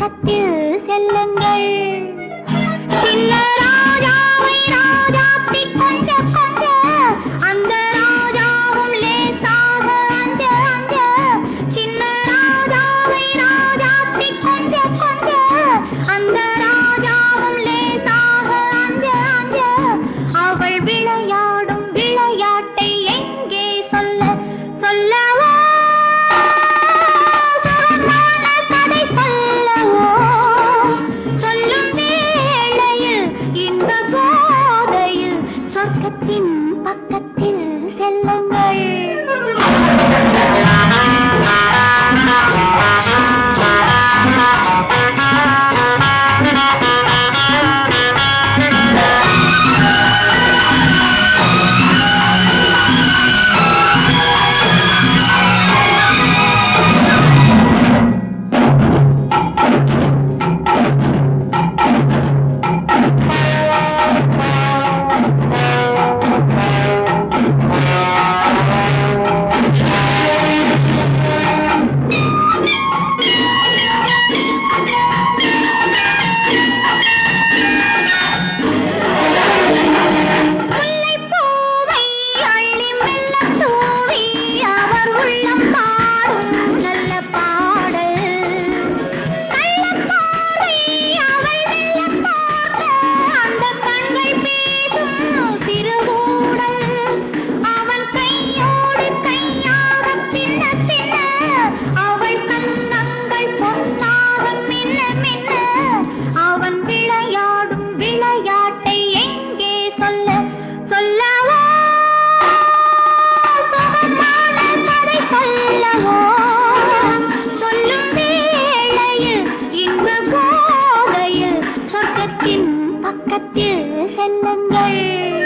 பக்கத்தில் செல்லுங்கள். சின்ன ராஜாவை ராஜா கொஞ்ச கொஞ்ச அந்த ராஜாவும் லேசாக அஞ்ச அஞ்ச சின்ன ராஜாவை ராஜா கொஞ்ச கொஞ்ச அந்த ராஜாவும் லேசாக அஞ்ச அஞ்ச அவள் விளையாடும் விளையாட்டை எங்கே சொல்ல சொல்ல பக்கத்தின் பக்கத்தில் செல்லுங்கள்.